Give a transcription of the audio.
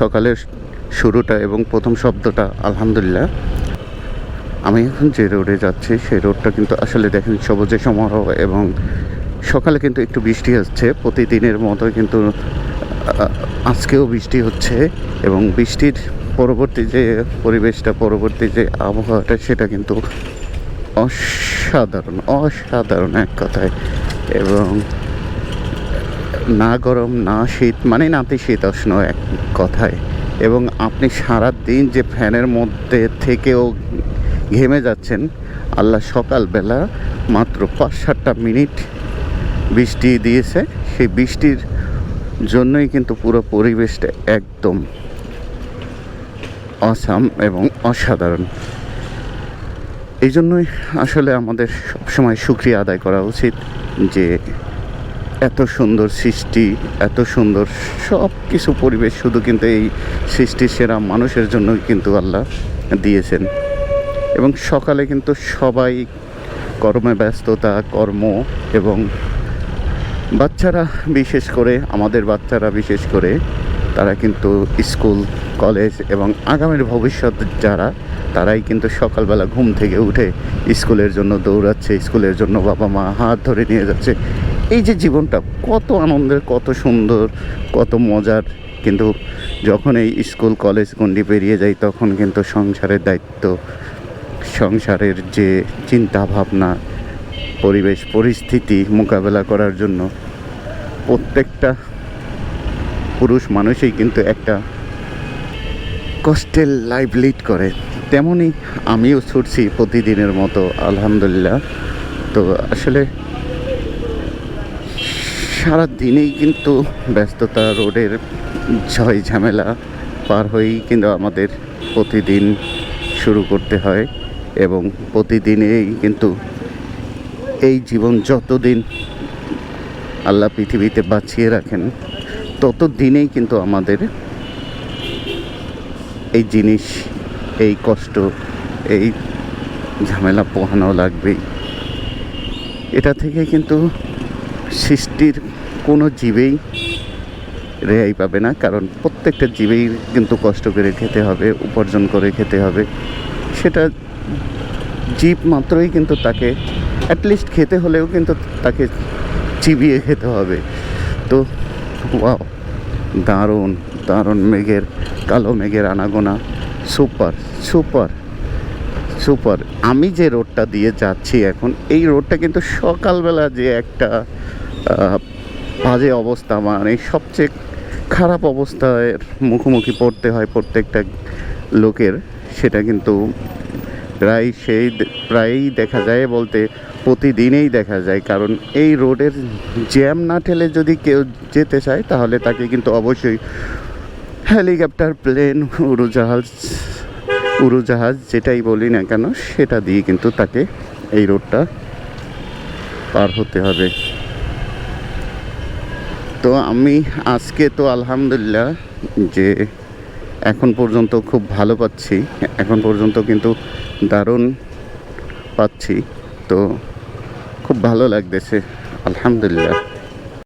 সকালের শুরুটা এবং প্রথম শব্দটা, আলহামদুলিল্লাহ। আমি এখন যে রোডে যাচ্ছি, সেই রোডটা কিন্তু আসলে দেখেন সবুজে সমারোহ এবং সকালে কিন্তু একটু বৃষ্টি হচ্ছে। প্রতিদিনের মতো কিন্তু আজকেও বৃষ্টি হচ্ছে এবং বৃষ্টির পরবর্তী যে পরিবেশটা, পরবর্তী যে আবহাওয়াটা, সেটা কিন্তু অসাধারণ অসাধারণ এক কথায়। এবং না গরম, না শীত মানে নাতিশীতোষ্ণ এক কথায়। এবং আপনি সারা দিন যে ফ্যানের মধ্যে থেকেও ঘেমে যাচ্ছেন, আল্লাহ সকালবেলা মাত্র পাঁচ সাতটা মিনিট বৃষ্টি দিয়েছে। সেই বৃষ্টির জন্যই কিন্তু পুরো পরিবেশটা একদম অসাম এবং অসাধারণ। এই জন্যই আসলে আমাদের সবসময় সুক্রিয়া আদায় করা উচিত যে এত সুন্দর সৃষ্টি, এত সুন্দর সব কিছু পরিবেশ শুধু কিন্তু এই সৃষ্টির সেরা মানুষের জন্যই কিন্তু আল্লাহ দিয়েছেন। এবং সকালে কিন্তু সবাই কর্মে ব্যস্ততা, কর্ম এবং বাচ্চারা বিশেষ করে, আমাদের বাচ্চারা বিশেষ করে, তারা কিন্তু স্কুল, কলেজ এবং আগামীর ভবিষ্যৎ যারা, তারাই কিন্তু সকালবেলা ঘুম থেকে উঠে স্কুলের জন্য দৌড়াচ্ছে, স্কুলের জন্য বাবা মা হাত ধরে নিয়ে যাচ্ছে। এই যে জীবনটা, কত আনন্দের, কত সুন্দর, কত মজার। কিন্তু যখন এই স্কুল, কলেজ গণ্ডি পেরিয়ে যাই, তখন কিন্তু সংসারের দায়িত্ব, সংসারের যে চিন্তা ভাবনা পরিবেশ, পরিস্থিতি মোকাবেলা করার জন্য প্রত্যেকটা পুরুষ মানুষই কিন্তু একটা কষ্টের লাইফ লিড করে। তেমনই আমিও ছুটছি প্রতিদিনের মতো, আলহামদুলিল্লাহ। তো আসলে সারা দিনেই কিন্তু ব্যস্ততা, রোডের ঝয় ঝামেলা পার হয়েই কিন্তু আমাদের প্রতিদিন শুরু করতে হয় এবং প্রতিদিনেই কিন্তু এই জীবন যতদিন আল্লাহ পৃথিবীতে বাঁচিয়ে রাখেন তত দিনেই কিন্তু আমাদের এই জিনিস, এই কষ্ট, এই ঝামেলা পোহানো লাগবেই। এটা থেকে কিন্তু সৃষ্টির কোনো জীবেই রেহাই পাবে না, কারণ প্রত্যেকটা জীবেই কিন্তু কষ্ট করে খেতে হবে, উপার্জন করে খেতে হবে। সেটা জীব মাত্রই কিন্তু তাকে অ্যাটলিস্ট খেতে হলেও কিন্তু তাকে চিবিয়ে খেতে হবে। তো ওয়াও দারুণ দারুণ মেঘের, কালো মেঘের আনাগোনা সুপার সুপার সুপার। আমি যে রোডটা দিয়ে যাচ্ছি এখন, এই রোডটা কিন্তু সকালবেলা যে একটা বাজে অবস্থা মানে সবচেয়ে খারাপ অবস্থায় মুখোমুখি পড়তে হয় প্রত্যেকটা লোকের, সেটা কিন্তু প্রায় সেই প্রায়ই দেখা যায় বলতে প্রতিদিনেই দেখা যায়। কারণ এই রোডের জ্যাম না ঠেলে যদি কেউ যেতে চায়, তাহলে তাকে কিন্তু অবশ্যই হেলিকপ্টার, প্লেন, উড়োজাহাজ উড়োজাহাজ যেটাই বলি না কেন, সেটা দিয়ে কিন্তু তাকে এই রোডটা পার হতে হবে। তো আমি আজকে তো আলহামদুলিল্লাহ যে এখন পর্যন্ত খুব ভালো পাচ্ছি, এখন পর্যন্ত কিন্তু দারুণ পাচ্ছি। তো খুব ভালো লাগতেছে, আলহামদুলিল্লাহ।